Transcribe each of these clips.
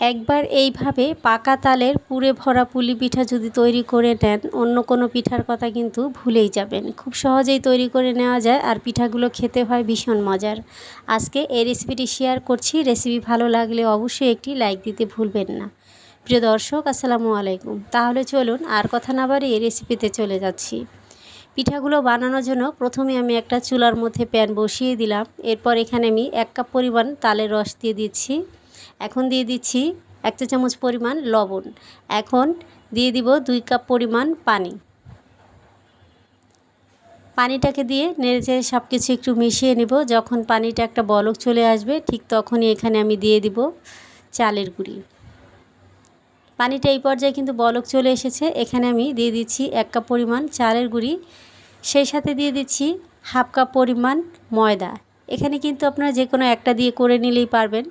একবার এইভাবে পাকা তালের পুরে ভরা পুলি পিঠা যদি তৈরি করে নেন, অন্য কোনো পিঠার কথা কিন্তু ভুলেই যাবেন। খুব সহজেই তৈরি করে নেওয়া যায় আর পিঠাগুলো খেতে হয় ভীষণ মজার। আজকে এই রেসিপিটি শেয়ার করছি। রেসিপি ভালো লাগলে অবশ্যই একটি লাইক দিতে ভুলবেন না। প্রিয় দর্শক, আসসালামু আলাইকুম। তাহলে চলুন আর কথা না বাড়িয়ে রেসিপিতে চলে যাচ্ছি। পিঠাগুলো বানানোর জন্য প্রথমে আমি একটা চুলার মধ্যে প্যান বসিয়ে দিলাম। এরপর এখানে আমি এক কাপ পরিমাণ তালের রস দিয়ে দিচ্ছি। এখন দিয়ে দিচ্ছি এক চা চামচ পরিমাণ লবণ। এখন দিয়ে দিব দুই কাপ পরিমাণ পানি। পানিটাকে দিয়ে নেড়েচেড়ে সব কিছু একটু মিশিয়ে নিব। যখন পানিটা একটা বলক চলে আসবে, ঠিক তখনই এখানে আমি দিয়ে দিব চালের গুঁড়ি। পানিটা এই পর্যায়ে কিন্তু বলক চলে এসেছে। এখানে আমি দিয়ে দিচ্ছি এক কাপ পরিমাণ চালের গুঁড়ি। সেই সাথে দিয়ে দিচ্ছি হাফ কাপ পরিমাণ ময়দা। এখানে কিন্তু আপনারা যে কোনো একটা দিয়ে করে নিলেই পারবেন।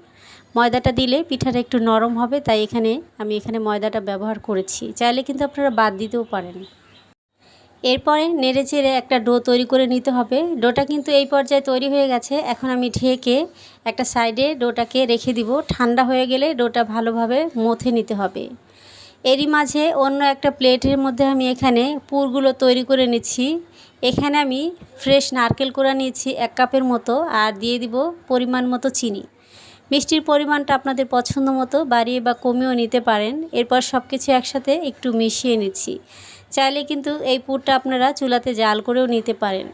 ময়দাটা দিলে পিঠাটা একটু নরম হবে, তাই এখানে আমি এখানে ময়দাটা ব্যবহার করেছি। চাইলে কিন্তু আপনারা বাদ দিতেও পারেন। এরপরে নেড়ে চেড়ে একটা ডো তৈরি করে নিতে হবে। ডোটা কিন্তু এই পর্যায়ে তৈরি হয়ে গেছে। এখন আমি ঢেকে একটা সাইডে ডোটাকে রেখে দিব। ঠান্ডা হয়ে গেলে ডোটা ভালোভাবে মথে নিতে হবে। এরই মাঝে অন্য একটা প্লেটের মধ্যে আমি এখানে পুরগুলো তৈরি করে নিচ্ছি। এখানে আমি ফ্রেশ নারকেল কোড়া নিয়েছি এক কাপের মতো, আর দিয়ে দিব পরিমাণ মতো চিনি। মিষ্টির পরিমাণটা আপনাদের পছন্দ মতো বাড়িয়ে বা কমিয়েও নিতে পারেন। এরপর সব কিছু একসাথে একটু মিশিয়ে নিচ্ছি। চাইলে কিন্তু এই পুরটা আপনারা চুলাতে জাল করেও নিতে পারেন।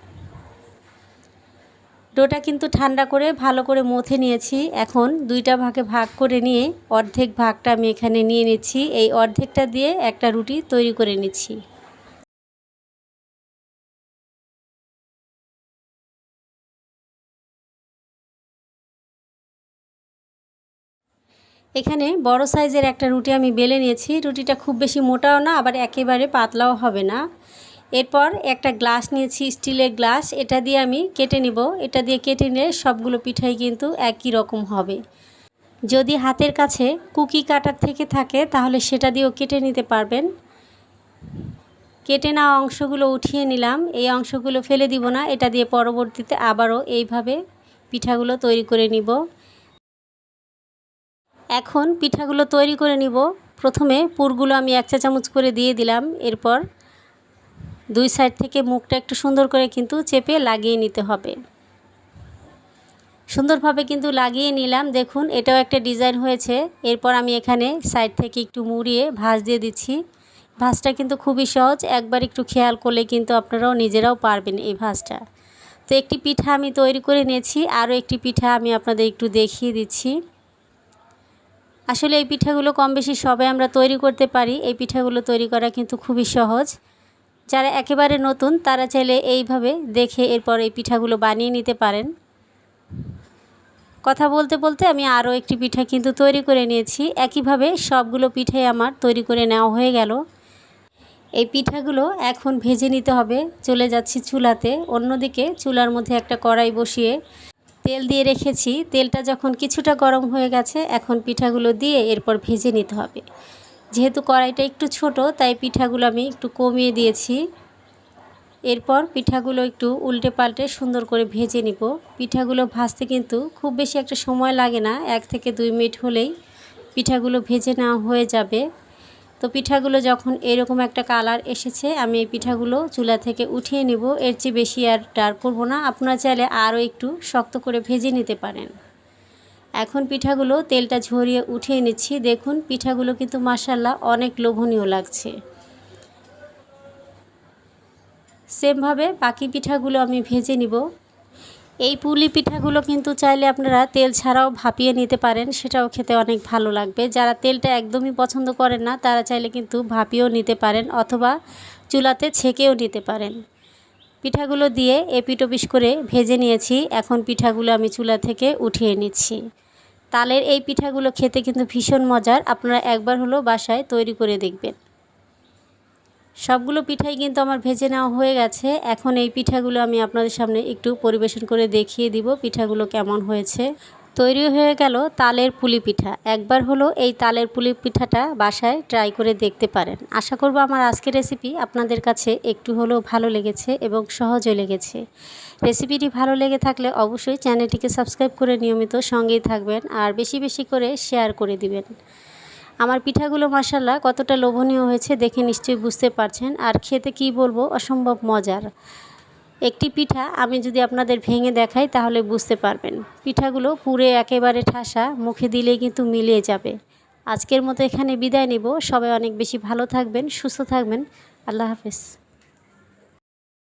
ডোটা কিন্তু ঠান্ডা করে ভালো করে মথে নিয়েছি। এখন দুইটা ভাগে ভাগ করে নিয়ে অর্ধেক ভাগটা আমি এখানে নিয়ে নিচ্ছি। এই অর্ধেকটা দিয়ে একটা রুটি তৈরি করে নিচ্ছি। এখানে বড় সাইজের একটা রুটি আমি বেলে নিয়েছি। রুটিটা খুব বেশি মোটাও না, আবার একেবারে পাতলাও হবে না। এরপর একটা গ্লাস নিয়েছি, স্টিলের গ্লাস। এটা দিয়ে আমি কেটে নিব। এটা দিয়ে কেটে নিলে সবগুলো পিঠাই কিন্তু একই রকম হবে। যদি হাতের কাছে কুকি কাটার থেকে থাকে, তাহলে সেটা দিয়েও কেটে নিতে পারবেন। কেটে নেওয়া অংশগুলো উঠিয়ে নিলাম। এই অংশগুলো ফেলে দিব না। এটা দিয়ে পরবর্তীতে আবারও এইভাবে পিঠাগুলো তৈরি করে নিব। এখন পিঠাগুলো তৈরি করে নিব। প্রথমে পুরগুলো আমি এক চা চামচ করে দিয়ে দিলাম। এরপর দুই সাইড থেকে মুখটা একটু সুন্দর করে কিন্তু চেপে লাগিয়ে নিতে হবে। সুন্দরভাবে কিন্তু লাগিয়ে নিলাম। দেখুন, এটাও একটা ডিজাইন হয়েছে। এরপর আমি এখানে সাইড থেকে একটু মুড়িয়ে ভাঁজ দিয়ে দিচ্ছি। ভাঁজটা কিন্তু খুবই সহজ। একবার একটু খেয়াল করলে কিন্তু আপনারাও নিজেরাও পারবেন এই ভাঁজটা। তো একটি পিঠা আমি তৈরি করে নিয়েছি। আরও একটি পিঠা আমি আপনাদের একটু দেখিয়ে দিচ্ছি। আসলে এই পিঠাগুলো কম বেশি সবাই আমরা তৈরি করতে পারি। এই পিঠাগুলো তৈরি করা কিন্তু খুবই সহজ। যারা একেবারে নতুন, তারা চাইলে এইভাবে দেখে এরপর এই পিঠাগুলো বানিয়ে নিতে পারেন। কথা বলতে বলতে আমি আরও একটি পিঠা কিন্তু তৈরি করে নিয়েছি। একইভাবে সবগুলো পিঠাই আমার তৈরি করে নেওয়া হয়ে গেল। এই পিঠাগুলো এখন ভেজে নিতে হবে। চলে যাচ্ছি চুলাতে। অন্যদিকে চুলার মধ্যে একটা কড়াই বসিয়ে তেল দিয়ে রেখেছি। তেলটা যখন কিছুটা গরম হয়ে গেছে, এখন পিঠাগুলো দিয়ে এরপর ভেজে নিতে হবে। যেহেতু কড়াইটা একটু ছোট, তাই পিঠাগুলো আমি একটু কমিয়ে দিয়েছি। এরপর পিঠাগুলো একটু উল্টে পাল্টে সুন্দর করে ভেজে নিব। পিঠাগুলো ভাজতে কিন্তু খুব বেশি একটা সময় লাগে না, এক থেকে দুই মিনিট হলেই পিঠাগুলো ভেজে নেওয়া হয়ে যাবে। তো পিঠাগুলো যখন এরকম একটা কালার এসেছে, আমি এই পিঠাগুলো চুলা থেকে উঠিয়ে নিব। এর চেয়ে বেশি আর ডার্ক করব না। আপনারা চাইলে আরও একটু শক্ত করে ভেজে নিতে পারেন। এখন পিঠাগুলো তেলটা ঝরিয়ে উঠিয়ে নিচ্ছি। দেখুন, পিঠাগুলো কিন্তু মাসাল্লাহ অনেক লোভনীয় লাগছে। সেমভাবে বাকি পিঠাগুলো আমি ভেজে নিব। এই পুলি পিঠাগুলো কিন্তু চাইলে আপনারা তেল ছাড়াও ভাপিয়ে নিতে পারেন, সেটাও খেতে অনেক ভালো লাগবে। যারা তেলটা একদমই পছন্দ করেন না, তারা চাইলে কিন্তু ভাপিয়েও নিতে পারেন অথবা চুলাতে ছেঁকেও নিতে পারেন। পিঠাগুলো দিয়ে এপিটোপিস করে ভেজে নিয়েছি। এখন পিঠাগুলো আমি চুলা থেকে উঠিয়ে নিচ্ছি। তালের এই পিঠাগুলো খেতে কিন্তু ভীষণ মজার। আপনারা একবার হলো বাসায় তৈরি করে দেখবেন। সবগুলো পিঠাই কিন্তু আমার ভেজে নেওয়া হয়ে গেছে। এখন এই পিঠাগুলো আমি আপনাদের সামনে একটু পরিবেশন করে দেখিয়ে দিব পিঠাগুলো কেমন হয়েছে। তৈরি হয়ে গেল তালের পুলি পিঠা। একবার হলো এই তালের পুলি পিঠাটা বাসায় ট্রাই করে দেখতে পারেন। আশা করব আমার আজকের রেসিপি আপনাদের কাছে একটু হলেও ভালো লেগেছে এবং সহজও লেগেছে। রেসিপিটি ভালো লেগে থাকলে অবশ্যই চ্যানেলটিকে সাবস্ক্রাইব করে নিয়মিত সঙ্গেই থাকবেন আর বেশি বেশি করে শেয়ার করে দিবেন। আমার পিঠাগুলো মাসাল্লাহ কতটা লোভনীয় হয়েছে দেখে নিশ্চয়ই বুঝতে পারছেন। আর খেতে কি বলব, অসম্ভব মজার। একটি পিঠা আমি যদি আপনাদের ভেঙে দেখাই, তাহলে বুঝতে পারবেন। পিঠাগুলো পুরে একেবারে ঠাসা, মুখে দিলে কিন্তু মিলিয়ে যাবে। আজকের মতো এখানে বিদায় নেব। সবাই অনেক বেশি ভালো থাকবেন, সুস্থ থাকবেন। আল্লাহ হাফেজ।